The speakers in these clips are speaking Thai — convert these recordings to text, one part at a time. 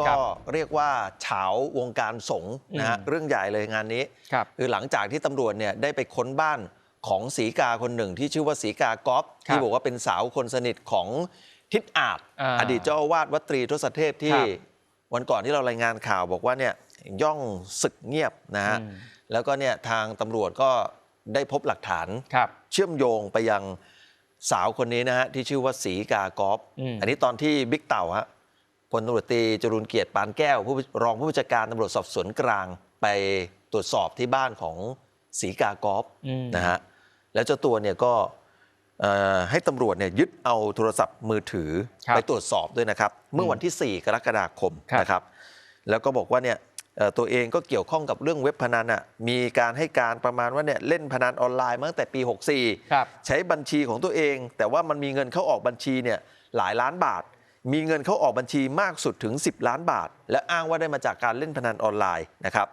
ก็ครับเรียกว่าเฉาวงการสงฆ์นะฮะอืมเรื่องใหญ่เลยงานนี้ครับคือหลังจากที่ตำรวจเนี่ยได้ไปค้นบ้านของสีกาคนหนึ่งที่ชื่อว่าสีกากอฟครับที่บอกว่าเป็นสาวคนสนิทของทิศอาจอ่าอดีตเจ้าอาวาสวัดตรีทศเทพที่ครับวันก่อนที่เรารายงานข่าวบอกว่าเนี่ยย่องศึกเงียบนะฮะอืมแล้วก็เนี่ยทางตำรวจก็ได้พบหลักฐานครับเชื่อมโยงไปยังสาวคนนี้นะฮะที่ชื่อว่าสีกากอฟอืมอันนี้ตอนที่บิ๊กเต่าฮะ พลตำรวจตรีจรูนเกียรติปานแก้วผู้รองผู้บัญชาการตำรวจสอบสวนกลางไปตรวจสอบที่บ้านของสีกากอฟอืมนะฮะแล้วเจ้าตัวเนี่ยก็เอ่อให้ตำรวจเนี่ยยึดเอาโทรศัพท์มือถือครับไปตรวจสอบด้วยนะครับ เมื่อวันที่ 4 กรกฎาคมครับนะครับ แล้วก็บอกว่าเนี่ยเอ่อตัวเองก็เกี่ยวข้องกับเรื่องเว็บพนันอะมีการให้การประมาณว่าเนี่ยเล่นพนันออนไลน์มาตั้งแต่ปี 64ครับใช้บัญชีของตัวเอง แต่ว่ามันมีเงินเข้าออกบัญชีเนี่ยหลายล้านบาท มีเงินเข้าออกบัญชีมากสุดถึง 10 ล้านบาท และอ้างว่าได้มาจากการเล่นพนันออนไลน์นะครับ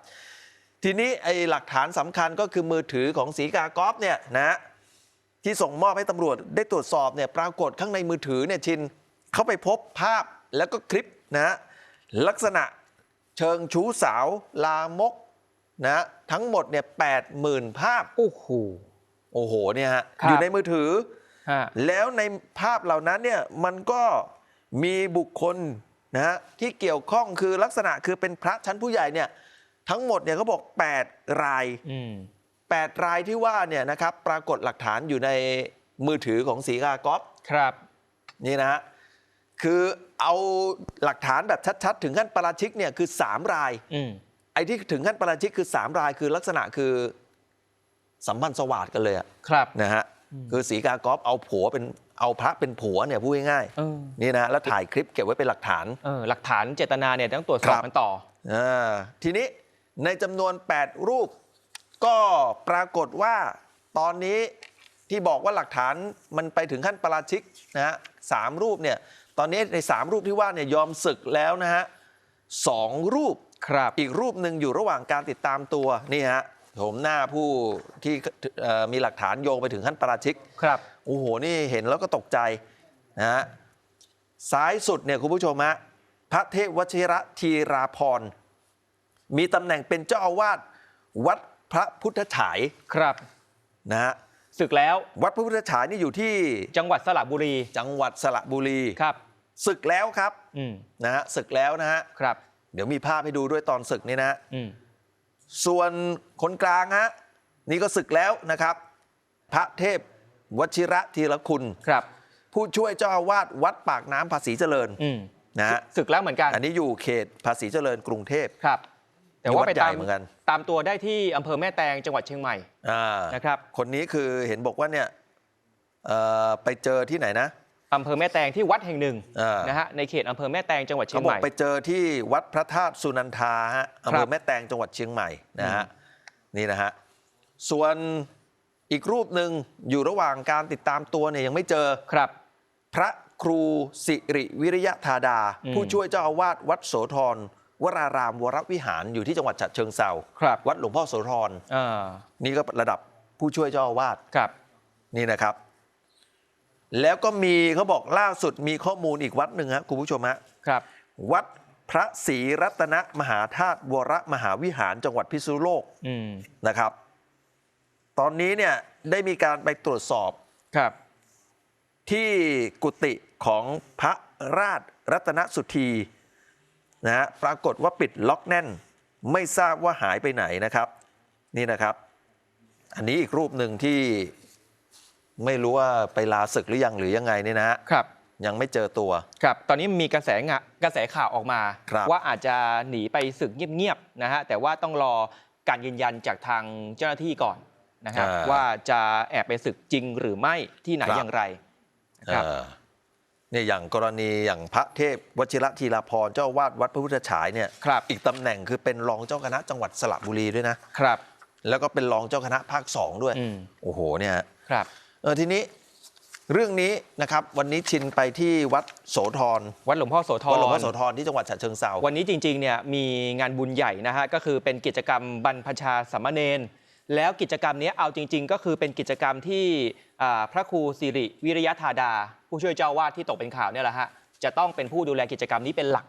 ทีนี้ไอ้หลักฐานสำคัญก็คือมือถือของสีกากอฟเนี่ยนะที่ส่งมอบให้ตำรวจได้ตรวจสอบเนี่ยปรากฏข้างในมือถือเนี่ยชินเข้าไปพบภาพแล้วก็คลิปนะลักษณะเชิงชู้สาวลามกนะทั้งหมดเนี่ยแปดหมื่นภาพ โอ้โหโอ้โหเนี่ยฮะครับอยู่ในมือถือฮะแล้วในภาพเหล่านั้นเนี่ยมันก็ มีบุคคลนะฮะที่เกี่ยวข้องคือลักษณะคือเป็นพระชั้นผู้ใหญ่เนี่ยทั้งหมดเนี่ยเขาบอก 8 ราย อืม 8 รายที่ว่าเนี่ยนะครับปรากฏหลักฐานอยู่ในมือถือของสีกากอฟครับ นี่นะฮะคือเอาหลักฐานแบบชัดๆ ถึงขั้นปาราชิกเนี่ยคือ 3 ราย อืม ไอ้ที่ถึงขั้นปาราชิกคือ 3 รายคือลักษณะคือสัมพันธ์สวัสดกันเลยอะ ครับ นะฮะ คือสีกากอฟเอาผัวเป็น เอาพระเป็นผัวเนี่ยพูดง่ายเออๆนี่นะฮะแล้วถ่ายคลิปเก็บไว้เป็นหลักฐานเออหลักฐานเจตนาเนี่ยต้องตรวจสอบครับกันต่ออาทีนี้ในจำนวน 8 รูป ก็ปรากฏว่าตอนนี้ที่บอกว่าหลักฐานมันไปถึงขั้นปาราชิกนะฮะสามรูปเนี่ยตอนนี้ใน 3 รูปที่ว่าเนี่ยยอมศึกแล้วนะฮะสองรูปครับอีกรูปหนึ่งอยู่ระหว่างการติดตามตัวนี่ฮะผมหน้าผู้ที่เอ่อมีหลักฐานโยงไปถึงขั้นปาราชิกครับ โอ้โห นี่เห็นแล้วก็ตกใจนะฮะซ้ายสุดเนี่ยคุณผู้ชมฮะพระเทพวชิระทีราพร มีตำแหน่งเป็นเจ้าอาวาสวัดพระพุทธฉายครับนะฮะศึกแล้ววัดพระพุทธฉายนี่อยู่ที่จังหวัดสระบุรี จังหวัดสระบุรีครับศึกแล้วครับอืมนะฮะศึกแล้วนะฮะครับ เดี๋ยวมีภาพให้ดูด้วยตอนศึกนี่นะฮะอืมส่วนคนกลางฮะนี่ก็ศึกแล้วนะครับ พระเทพ วชิระทีรคุณครับ ผู้ช่วยเจ้าอาวาสวัดปากน้ำภาษีเจริญอืมนะฮะศึกแล้วเหมือนกัน อันนี้อยู่เขตภาษีเจริญกรุงเทพ ครับ แต่ว่าไปอยู่วัดใหญ่ตามเหมือนกัน ตามตัวได้ที่อำเภอแม่แตงจังหวัดเชียงใหม่อ่านะครับ คนนี้คือเห็นบอกว่าเนี่ยเอ่อไปเจอที่ไหนนะ อำเภอแม่แตงที่วัดแห่งหนึ่งอ่าน นะฮะในเขตอำเภอแม่แตงจังหวัดเชีเขายงบใหอกม่ ไปเจอที่วัดพระธาตุสุนันทาฮะอำครัเภอบแม่แตงจังหวัดเชียงใหม่นะฮะนี่นะฮะส่วน อีกรูปหนึ่งอยู่ระหว่างการติดตามตัวเนี่ยยังไม่เจอครับ พระครูสิริวิริยะธาดาอืมผู้ช่วยเจ้าอาวาสวัดโสธรวรารามวรวิหารอยู่ที่จังหวัดฉะเชิงเซาครับวัดหลวงพ่อโสธรอ่านี่ก็ระดับผู้ช่วยเจ้าอาวาสครับ นี่นะครับ แล้วก็มีเขาบอกล่าสุดมีข้อมูลอีกวัดหนึ่งฮะคุณผู้ชมฮะครับ วัดพระศรีรัตนมหาธาตุวรมหาวิหารจังหวัดพิษณุโลกอืมนะครับ ตอนนี้เนี่ยได้มีการไปตรวจสอบครับ ที่กุฏิของพระราชรัตนสุธีนะฮะปรากฏว่าปิดล็อกแน่น ไม่ทราบว่าหายไปไหนนะครับ นี่นะครับ อันนี้อีกรูปหนึ่งที่ไม่รู้ว่าไปลาศึกหรือยังหรือยังไงเนี่ยนะฮะครับ ยังไม่เจอตัว ครับ ตอนนี้มีกระแสงะกระแสข่าวออกมา ครับ ว่าอาจจะหนีไปศึกเงียบๆนะฮะแต่ว่าต้องรอการยืนยันจากทางเจ้าหน้าที่ก่อน นะครับอ่าว่าจะแอบไปศึกจริงหรือไม่ที่ไหนครับอย่างไรนะครับเออเนี่ยอย่างกรณีอย่างพระเทพวชิระธีรพรเจ้าอาวาดวัดพระพุทธฉายเนี่ยครับอีกตำแหน่งคือเป็นรองเจ้าคณะจังหวัดสระบุรีด้วยนะครับ แล้วก็เป็นรองเจ้าคณะภาคสองด้วยอืมโอ้โหเนี่ยฮะครับเออทีนี้เรื่องนี้นะครับวันนี้ชินไปที่วัดโสธรวัดหลวงพ่อโสธรวัดหลวงพ่อโสธรที่จังหวัดฉะเชิงเซาวันนี้จริงๆเนี่ยมีงานบุญใหญ่นะฮะก็คือเป็นกิจกรรมบรรพชาสามเณร แล้วกิจกรรมเนี้ยเอาจริง ๆ ก็คือเป็นกิจกรรมที่อ่าพระครูสิริวิริยธาดา ผู้ช่วยเจ้าอาวาดที่ตกเป็นข่าวเนี่ยแหละฮะจะต้องเป็นผู้ดูแลกิจกรรมนี้เป็นหลัก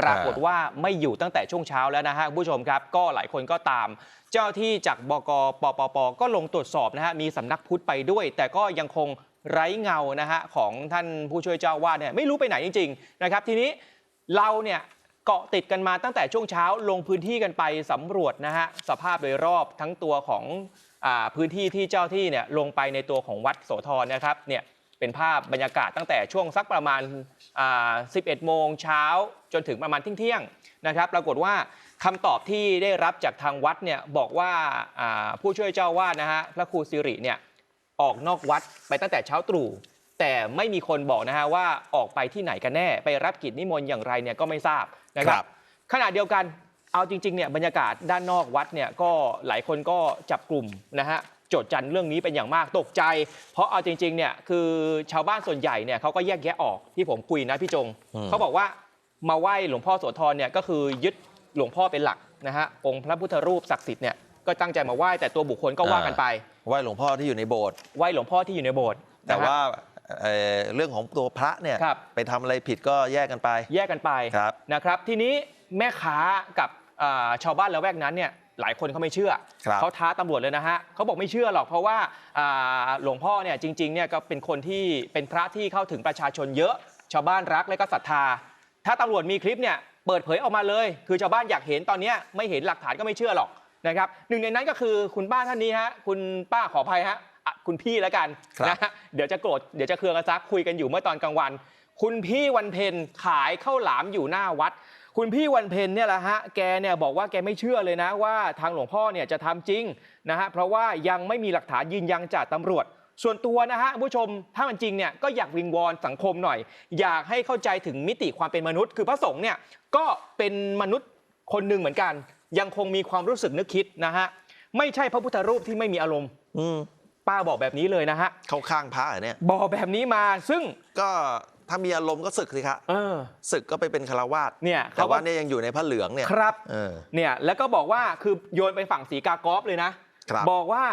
ปรากฏว่าไม่อยู่ตั้งแต่ช่วงเช้าแล้วนะฮะคุณผู้ชมครับ ก็หลายคนก็ตาม เจ้าที่จากบกปปปก็ลงตรวจสอบนะฮะมีสำนักพุทธไปด้วย แต่ก็ยังคงไร้เงานะฮะของท่านผู้ช่วยเจ้าวาดเนี่ยไม่รู้ไปไหนจริง ๆ นะครับ ทีนี้เราเนี่ย เกาะติดกันมาตั้งแต่ช่วงเช้าลงพื้นที่กันไปสำรวจนะฮะสภาพโดยรอบทั้งตัวของอพื้นที่ที่เจ้าที่เนี่ยลงไปในตัวของวัดโสธรนะครับเนี่ยเป็นภาพบรรยากาศตั้งแต่ช่วงสักประมาณ 11 โมงเช้าจนถึงประมาณเที่ยงๆนะครับ ปรากฏว่าคำตอบที่ได้รับจากทางวัดเนี่ยบอกว่าอ่าผู้ช่วยเจ้าวาดนะฮะพระครูสิริเนี่ยออกนอกวัดไปตั้งแต่เช้าตรู่ แต่ไม่มีคนบอกนะฮะว่าออกไปที่ไหนกันแน่ ไปรับกิจนิมนต์อย่างไรเนี่ยก็ไม่ทราบนะคครัรับบขณะเดียวกันเอาจริงๆเนี่ยบรรยากาศด้านนอกวัดเนี่ยก็หลายคนก็จับกลุ่มนะฮะโจดจันเรื่องนี้เป็นอย่างมากตกใจ เพราะเอาจริงๆเนี่ยคือชาวบ้านส่วนใหญ่เนี่ยเขาก็แยกแยะออกที่ผมคุยนะพี่จงอืมเขาบอกว่ามาไหว้หลวงพ่อโสธรเนี่ยก็คือยึดหลวงพ่อเป็นหลักนะฮะองค์พระพุทธรูปศักดิ์สิทธิ์เนี่ยก็ตั้งใจมาไหว้แต่ตัวบุคคลก็ว่ากันไปไหว้หลวงพ่อที่อยู่ในโบสถ์ไหว้หลวงพ่อที่อยู่ในโบสถ์แต่นะฮะว่า เอ่อเรื่องของตัวพระเนี่ยครับ ไปทำอะไรผิดก็แยกกันไป แยกกันไปครับนะครับ ทีนี้แม่ค้ากับอ่าชาวบ้านละแวกนั้นเนี่ยหลายคนเขาไม่เชื่อ ครับเขาท้าตำรวจเลยนะฮะเขาบอกไม่เชื่อหรอกเพราะว่าอ่าหลวงพ่อเนี่ยจริงๆเนี่ยก็เป็นคนที่เป็นพระที่เข้าถึงประชาชนเยอะชาวบ้านรักและก็ศรัทธา ถ้าตำรวจมีคลิปเนี่ยเปิดเผยออกมาเลย คือชาวบ้านอยากเห็นตอนเนี้ยไม่เห็นหลักฐานก็ไม่เชื่อหรอกนะครับหนึ่งในนั้นก็คือคุณป้าท่านนี้ฮะคุณป้าขออภัยฮะอะ คุณพี่แล้วกันครับนะฮะเดี๋ยวจะโกรธเดี๋ยวจะเคืองกันซักคุยกันอยู่เมื่อตอนกลางวัน คุณพี่วันเพ็ญขายข้าวหลามอยู่หน้าวัด คุณพี่วันเพ็ญเนี่ยแหละฮะแกเนี่ยบอกว่าแกไม่เชื่อเลยนะว่าทางหลวงพ่อเนี่ยจะทำจริงนะฮะเพราะว่ายังไม่มีหลักฐานยืนยันจากตำรวจส่วนตัวนะฮะคุณผู้ชมถ้ามันจริงเนี่ยก็อยากวิงวอนสังคมหน่อย อยากให้เข้าใจถึงมิติความเป็นมนุษย์ คือพระสงฆ์เนี่ยก็เป็นมนุษย์คนหนึ่งเหมือนกัน ยังคงมีความรู้สึกนึกคิดนะฮะไม่ใช่พระพุทธรูปที่ไม่มีอารมณ์อืม ป้าบอกแบบนี้เลยนะฮะเข้าข้างพระเหรอเนี่ยบอกแบบนี้มาซึ่งก็ถ้ามีอารมณ์ก็ศึกสิครับเออศึกก็ไปเป็นคารวาสเนี่ยแต่เขาก็ว่าเนี่ยยังอยู่ในผ้าเหลืองเนี่ยครับเออเนี่ยแล้วก็บอกว่าคือโยนไปฝั่งสีกากอฟเลยนะครับบอกว่า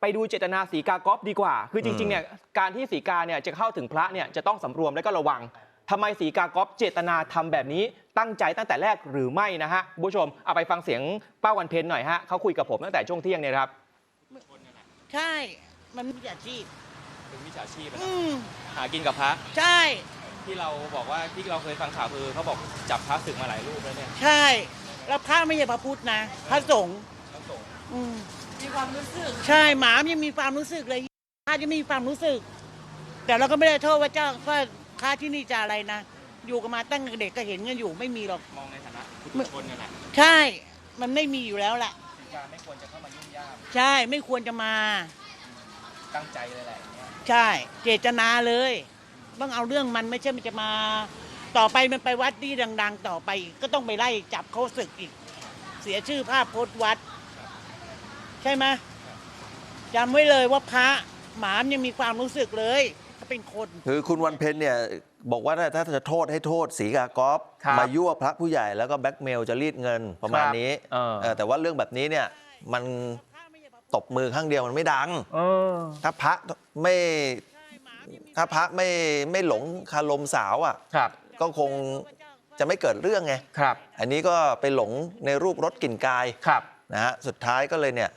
ไปดูเจตนาสีกากอฟดีกว่า คือจริงๆเนี่ยการที่สีกาเนี่ยจะเข้าถึงพระเนี่ยจะต้องสำรวมและก็ระวังทำไมสีกากอฟเจตนาทำแบบนี้ตั้งใจตั้งแต่แรกหรือไม่นะฮะคุณผู้ชมเอาไปฟังเสียงป้าวันเพ็ญหน่อยฮะเขาคุยกับผมตั้งแต่ช่วงเที่ยงเนี่ยครับใช่ มันมีอาชีพเป็นวิชาชีพอืมหากินกับพระใช่ ที่เราบอกว่าที่เราเคยฟังข่าวคือเขาบอกจับพระศึกมาหลายรูปแล้วเนี่ยใช่ แล้วพระไม่ใช่พระพุทธนะ พระสงฆ์อืมมีความรู้สึก ใช่หมายังมีความรู้สึกเลยพระยังมีความรู้สึก แต่เราก็ไม่ได้โทษว่าเจ้าว่าพระที่นี่จะอะไรนะ อยู่กันมาตั้งแต่เด็กก็เห็นกันอยู่ไม่มีหรอก มองในฐานะผู้ชนนั่นแหละใช่ มันไม่มีอยู่แล้วแหละสีกาไม่ควรจะเข้ามายุ่งยาก ใช่ไม่ควรจะมา ตั้งใจเลยแหละใช่ เจตนาเลยต้องเอาเรื่องมันไม่ใช่มันจะมา ต่อไปมันไปวัดที่ดัง ๆ ต่อไปอีกก็ต้องไปไล่จับเขาศึกอีก เสียชื่อภาพพจน์วัด ใช่ไหมจำไว้เลยว่าพระหมามนยังมีความรู้สึกเลยเขาเป็นคน คือคุณวันเพ็ญเนี่ยบอกว่าถ้าจะโทษให้โทษสีกากอฟครับมายั่วพระผู้ใหญ่แล้วก็แบล็กเมลจะรีดเงินประมาณครับนี้เออเออแต่ว่าเรื่องแบบนี้เนี่ยมัน ตบมือข้างเดียวมันไม่ดัง เออ ถ้าพระไม่ถ้าพระไม่ไม่หลงคารมสาวอะ ครับ ก็คงจะไม่เกิดเรื่องไง ครับ อันนี้ก็ไปหลงในรูปรสกลิ่นกายครับ นะฮะสุดท้ายก็เลยเนี่ย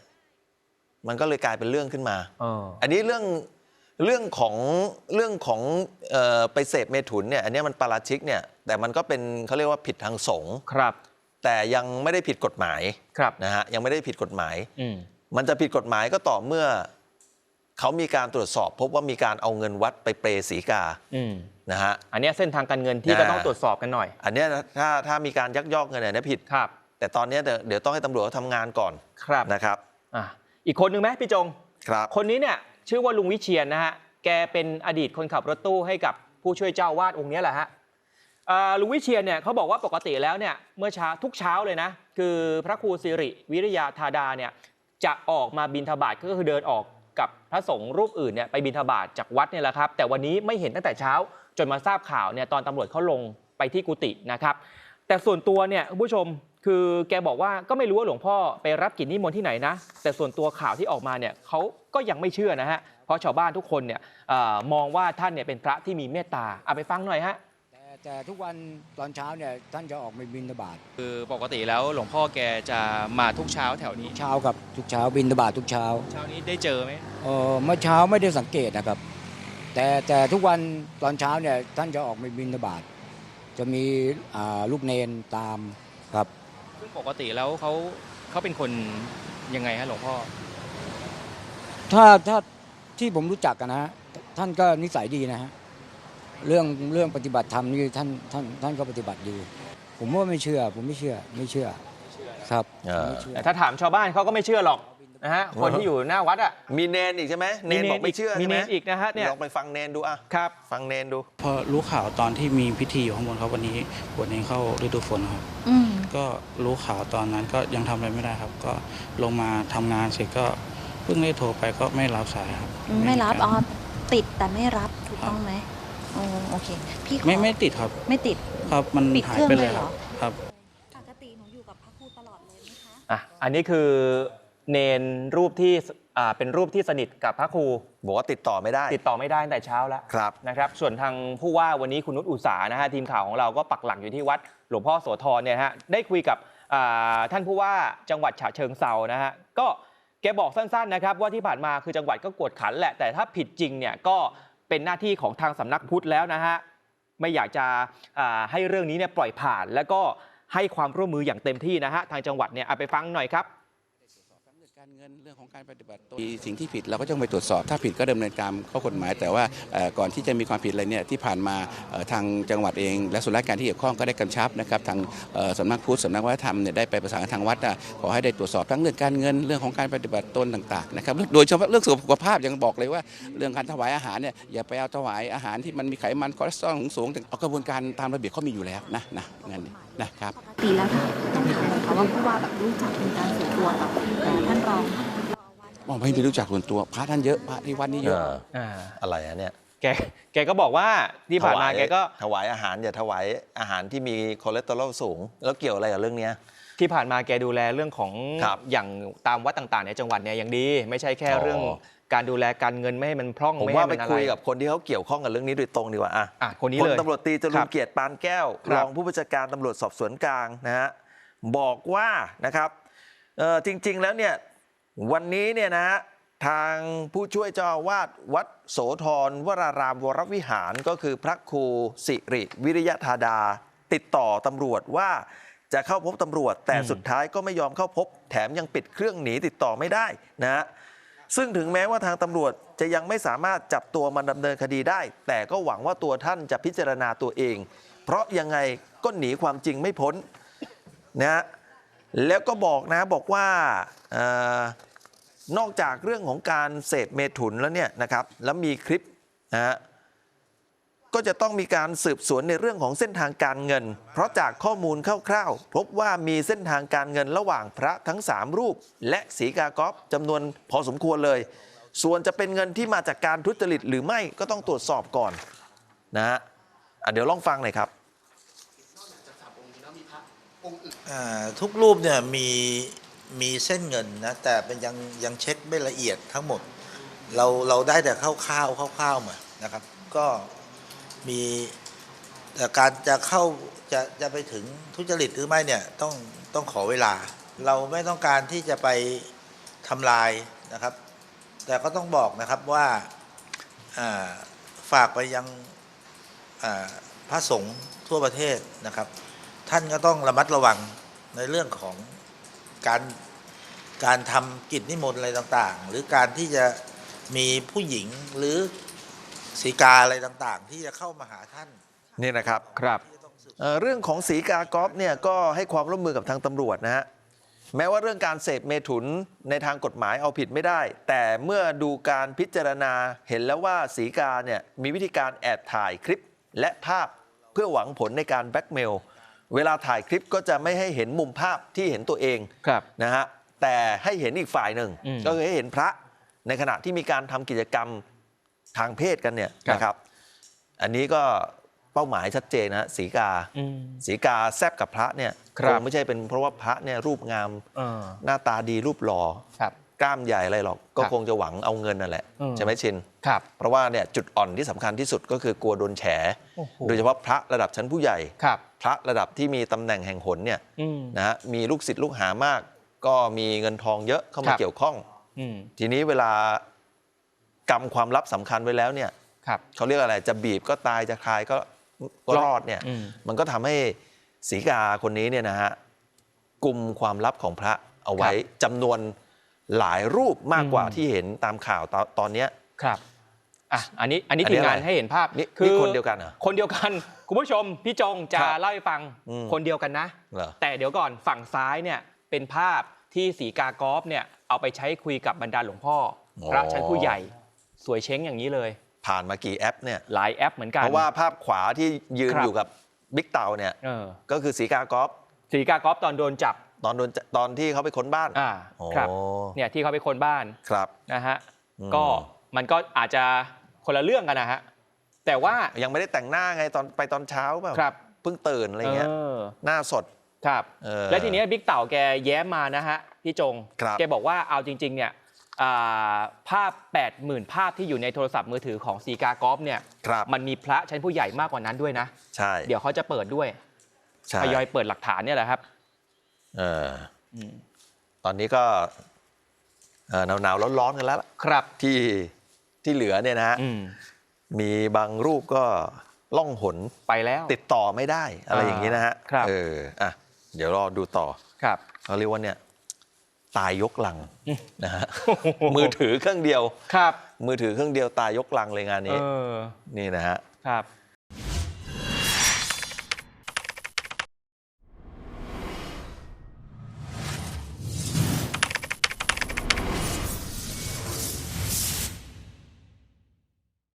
มันก็เลยกลายเป็นเรื่องขึ้นมา เออ อันนี้เรื่องเรื่องของเรื่องของเออไปเสพเมถุนเนี่ยอันเนี้ยมันปาราชิกเนี่ยแต่มันก็เป็นเขาเรียกว่าผิดทางสงฆ์ครับ แต่ยังไม่ได้ผิดกฎหมายครับ นะฮะยังไม่ได้ผิดกฎหมาย อืม มันจะผิดกฎหมายก็ต่อเมื่อ เขามีการตรวจสอบ พบว่ามีการเอาเงินวัดไปเปรย์สีกาอืมนะฮะ อันเนี้ยเส้นทางการเงินที่อ่าก็ต้องตรวจสอบกันหน่อย อันเนี้ยถ้าถ้ามีการยักยอกเงินเนี่ยนะผิด ครับ แต่ตอนเนี้ยเดี๋ยวเดี๋ยวต้องให้ตำรวจเขาทำงานก่อนครับนะครับอะอีกคนหนึ่งไหมพี่จง ครับ คนนี้เนี่ยชื่อว่าลุงวิเชียนนะฮะ แกเป็นอดีตคนขับรถตู้ให้กับผู้ช่วยเจ้าวาดองค์เนี้ยแหละฮะอ่าลุงวิเชียนเนี่ยเขาบอกว่าปกติแล้วเนี่ยเมื่อเช้าทุกเช้าเลยนะ คือพระครูสิริวิริยาธาดาเนี่ย จะออกมาบินทบาทก็คือเดินออกกับพระสงฆ์รูปอื่นเนี่ยไปบินทบาทจากวัดเนี่ยแหละครับ แต่วันนี้ไม่เห็นตั้งแต่เช้า จนมาทราบข่าวเนี่ยตอนตำรวจเขาลงไปที่กุฏินะครับ แต่ส่วนตัวเนี่ยคุณผู้ชมคือแกบอกว่าก็ไม่รู้ว่าหลวงพ่อไปรับกิจนิมนต์ที่ไหนนะ แต่ส่วนตัวข่าวที่ออกมาเนี่ยเขาก็ยังไม่เชื่อนะฮะเพราะชาวบ้านทุกคนเนี่ยอมองว่าท่านเนี่ยเป็นพระที่มีเมตตาเอาไปฟังหน่อยฮะ แต่แต่ทุกวันตอนเช้าเนี่ยท่านจะออกไปบินบาตคือปกติแล้วหลวงพ่อแกจะมาทุกเช้าแถวนี้เช้ากับทุกเช้าบินบาตทุกเช้าเช้านี้ได้เจอไหมเออเมื่อเช้าไม่ได้สังเกตนะครับ แต่แต่ทุกวันตอนเช้าเนี่ยท่านจะออกไปบินบาตจะมีอ่าลูกเนนตามครับ ซึ่งปกติแล้วเขาเขาเป็นคนยังไงฮะหลวงพ่อ ถ้าถ้าที่ผมรู้จักกันนะฮะท่านก็นิสัยดีนะฮะ เรื่องเรื่องปฏิบัติธรรมนี่ท่านท่านท่านก็ปฏิบัติดีผมว่าไม่เชื่อ ผมไม่เชื่อไม่เชื่อครับเออ ไม่เชื่อ แต่ถ้าถามชาวบ้านเขาก็ไม่เชื่อหรอกนะฮะคนที่อยู่หน้าวัดอะ มีเนนอีกใช่ไหมเนนบอกไม่เชื่อมีใช่เนไหมนอีกนะฮะเนี่ยลองไปฟังเนนดูอะครับ ฟังเนนดู พอรู้ข่าวตอนที่มีพิธีอยู่ข้างบนครับวันนี้บวชเนรเข้าฤดูฝนครับ อืม ก็รู้ข่าวตอนนั้นก็ยังทำอะไรไม่ได้ครับ ก็ลงมาทำงานเสร็จก็เพิ่งได้โทรไปก็ไม่รับสายครับไม่รับกาอ๋อติดแต่ไม่รับถูกต้องไหม โอ้โอเค พี่ขอไม่ไม่ติดครับ ไม่ติด ครับมันปิดหาเคยรื่องไปเลยเลยเหครรัอบครับ ปกติหนูอยู่กับพระครูตลอดเลยไหมคะ อะอันนี้คือเนนรูปที่อ่าเป็นรูปที่สนิทกับพระครูบอกว่าติดต่อไม่ได้ติดต่อไม่ได้ตั้งแต่เช้าแล้วครับ นะครับ ส่วนทางผู้ว่าวันนี้คุณนุชอุตสานะฮะทีมข่าวของเราก็ปักหลักอยู่ที่วัดหลวงพ่อโสธรเนี่ยฮะได้คุยกับอ่าท่านผู้ว่าจังหวัดฉะเชิงเซานะฮะก็แกบอกสั้นๆนะครับว่าที่ผ่านมาคือจังหวัดก็กวดขันแหละแต่ถ้าผิดจริงเนี่ยก็ เป็นหน้าที่ของทางสำนักพุทธแล้วนะฮะไม่อยากจะให้เรื่องนี้เนี่ยปล่อยผ่าน แล้วก็ให้ความร่วมมืออย่างเต็มที่นะฮะทางจังหวัดเนี่ยเอาไปฟังหน่อยครับ เงินเรื่องของการปฏิบัติตัวสิ่งที่ผิดเราก็ต้องไปตรวจสอบ ถ้าผิดก็ดำเนินการข้อกฎหมาย แต่ว่าก่อนที่จะมีความผิดอะไรเนี่ยที่ผ่านมาทางจังหวัดเอง และส่วนราชการที่เกี่ยวข้องก็ได้กำชับนะครับทางสำนักพุทธสำนักวัฒนธรรมเนี่ยได้ไปประสานทางวัดอะขอให้ได้ตรวจสอบทั้งเรื่องการเงินเรื่องของการปฏิบัติตนต่างๆนะครับโดยเฉพาะเรื่องสุขภาพยังบอกเลยว่า เรื่องการถวายอาหารเนี่ยอย่าไปเอาถวายอาหารที่มันมีไขมันคอเลสเตอรอลสูงๆเอากระบวนการตามระเบียบเขามีอยู่แล้วนะนะงั้น นะครับปกติแล้วถ้าต้องถามเลยค่ะว่าผู้ว่าแบบรู้จักเป็นการส่วนตัวกับเอ่อท่านรองมองไม่ได้รู้จักส่วนตัวพระท่านเยอะพระที่วัดนี้เยอะเอออ่าอะไรอะเนี่ยแกแกก็บอกว่าที่ผ่านมาถวยแกก็ถวายอาหารอย่าถวายอาหารที่มีคอเลสเตอรอลสูง แล้วเกี่ยวอะไรกับเรื่องเนี้ยที่ผ่านมาแกดูแลเรื่องของครับอย่างตามวัดต่างๆ ในจังหวัดเนี่ยอย่างดี ไม่ใช่แค่อ๋อเรื่อง การดูแลการเงินไม่ให้มันพร่องผมไม่ว่าให้ไปมันอะไรคุยกับคนที่เขาเกี่ยวข้องกับเรื่องนี้โดยตรงดีกว่าอะอะคนนี้พลเลย ตำรวจตรีจครูรันบเกียรติปานแก้วครัรบองผู้บัญชาการตำรวจสอบสวนกลางนะฮะบอกว่านะครับเอ่อจริง ๆ แล้วเนี่ยวันนี้เนี่ยนะฮะทางผู้ช่วยเจ้าอาวาสวัดโสธรวรารามวรวิหารก็คือพระครูสิริวิริยธาดา ติดต่อตำรวจว่าจะเข้าพบตำรวจ แต่สุดท้ายก็ไม่ยอมเข้าพบ แถมยังปิดเครื่องหนีติดต่อไม่ได้นะฮะ ซึ่งถึงแม้ว่าทางตำรวจจะยังไม่สามารถจับตัวมาดำเนินคดีได้ แต่ก็หวังว่าตัวท่านจะพิจารณาตัวเอง เพราะยังไงก็หนีความจริงไม่พ้นนะแล้วก็บอกนะบอกว่าออนอกจากเรื่องของการเสพเมถุนแล้วเนี่ยนะครับแล้วมีคลิปนะฮะ ก็จะต้องมีการสืบสวนในเรื่องของเส้นทางการเงิน เพราะจากข้อมูลคร่าวๆ พบว่ามีเส้นทางการเงินระหว่างพระทั้ง 3 รูป และสีกากอฟจำนวนพอสมควรเลย ส่วนจะเป็นเงินที่มาจากการทุจริตหรือไม่ก็ต้องตรวจสอบก่อนนะฮะเดี๋ยวลองฟังหน่อยครับทุกรูปเนี่ยมีมีเส้นเงินนะแต่เป็นยังยังเช็คไม่ละเอียดทั้งหมด เราเราได้แต่คร่าวๆคร่าวๆมานะครับ ก็ มีแต่การจะเข้าจะจะไปถึงทุจริตหรือไม่เนี่ยต้องต้องขอเวลา เราไม่ต้องการที่จะไปทำลายนะครับ แต่ก็ต้องบอกนะครับว่าฝากไปยังพระสงฆ์ทั่วประเทศนะครับ ท่านก็ต้องระมัดระวังในเรื่องของการการทำกิจนิมนต์อะไรต่างๆ หรือการที่จะมีผู้หญิงหรือ สีกาอะไรต่างๆ ที่จะเข้ามาหาท่านนี่นะครับครับเอ่อเรื่องของสีกากอฟเนี่ยก็ให้ความร่วมมือกับทางตำรวจนะฮะแม้ว่าเรื่องการเสพเมถุนในทางกฎหมายเอาผิดไม่ได้ แต่เมื่อดูการพิจารณาเห็นแล้วว่าสีกาเนี่ยมีวิธีการแอบถ่ายคลิปและภาพเพื่อหวังผลในการแบล็กเมลเวลาถ่ายคลิปก็จะไม่ให้เห็นมุมภาพที่เห็นตัวเองครับนะฮะแต่ให้เห็นอีกฝ่ายหนึ่งอืมก็คือให้เห็นพระในขณะที่มีการทำกิจกรรม ทางเพศกันเนี่ยครับนะครับ อันนี้ก็เป้าหมายชัดเจนนะฮะสีกาอืมสีกาแซบกับพระเนี่ยครับงไม่ใช่เป็นเพราะว่าพระเนี่ยรูปงามเออหน้าตาดีรูปหล่อครับกล้ามใหญ่อะไรหรอก ก็ครับคงจะหวังเอาเงินนั่นแหละอืมใช่ไหมชินครับ เพราะว่าเนี่ยจุดอ่อนที่สำคัญที่สุดก็คือกลัวโดนแฉโอ้โหโดยเฉพาะพระระดับชั้นผู้ใหญ่ครับพระระดับที่มีตำแหน่งแห่งหนเนี่ยอืมนะฮะมีลูกศิษย์ลูกหามาก ก็มีเงินทองเยอะเข้าคมารับเกี่ยวข้องอืมทีนี้เวลา กำความลับสำคัญไว้แล้วเนี่ยครับเขาเรียกอะไรจะบีบก็ตายจะคลายก็ก็รอดเนี่ยอืมมันก็ทำให้ศรีกาคนนี้เนี่ยนะฮะกลุ่มความลับของพระเอาไว้จำนวนหลายรูปมากกว่าอืมที่เห็นตามข่าวตอนตอนเนี้ยครับอะอันนี้อันนี้อันทีนี้มงานอะไรให้เห็นภาพนี่คือนี่คนเดียวกันเหรอคนเดียวกันคุณผู้ชมพี่จงจะครับเล่าให้ฟังอืมคนเดียวกันนะเหรอแต่เดี๋ยวก่อนฝั่งซ้ายเนี่ยเป็นภาพที่สีกากอฟเนี่ยเอาไปใช้คุยกับบรรดาหลวงพ่ออพระชั้นผู้ใหญ่ สวยเช้งอย่างนี้เลย ผ่านมากี่แอปเนี่ยหลายแอปเหมือนกันเพราะว่าภาพขวาที่ยืนครับอยู่กับบิ๊กเต่าเนี่ยเออก็คือสีกากอฟสีกากอฟตอนโดนจับตอนโดนจะตอนที่เขาไปค้นบ้านอ่าโอ้ครับเนี่ยที่เขาไปคนบ้านครับนะฮะอืมก็มันก็อาจจะคนละเรื่องกันนะฮะแต่ว่ายังไม่ได้แต่งหน้าไงตอนไปตอนเช้าเปล่าครับเพิ่งตื่นอะไรเงี้ยเออหน้าสดครับเออและทีเนี้ยบิ๊กเต่าแกแย้มมานะฮะพี่จงครับแกบอกว่าเอาจริง ๆ เนี่ยอ่า ภาพ 80,000 ภาพที่อยู่ในโทรศัพท์มือถือของซีกากอฟเนี่ยครับมันมีพระชั้นผู้ใหญ่มากกว่านั้นด้วยนะ ใช่เดี๋ยวเขาจะเปิดด้วยใช่ทยอยเปิดหลักฐานเนี่ยแหละครับเอออืมตอนนี้ก็เอ่อหนาวๆร้อนๆกันแล้วล่ะครับที่ที่เหลือเนี่ยนะฮะอืมมีบางรูปก็ล่องหนไปแล้ว ติดต่อไม่ได้ อะไรอย่างนี้นะฮะครับเอออะเดี๋ยวรอดูต่อครับเขาเรียกว่าเนี่ย ตายยกลังอืมนะฮะมือถือเครื่องเดียวครับ มือถือเครื่องเดียวตายยกลังเลยงานเอนี้อนี่นะฮะครับ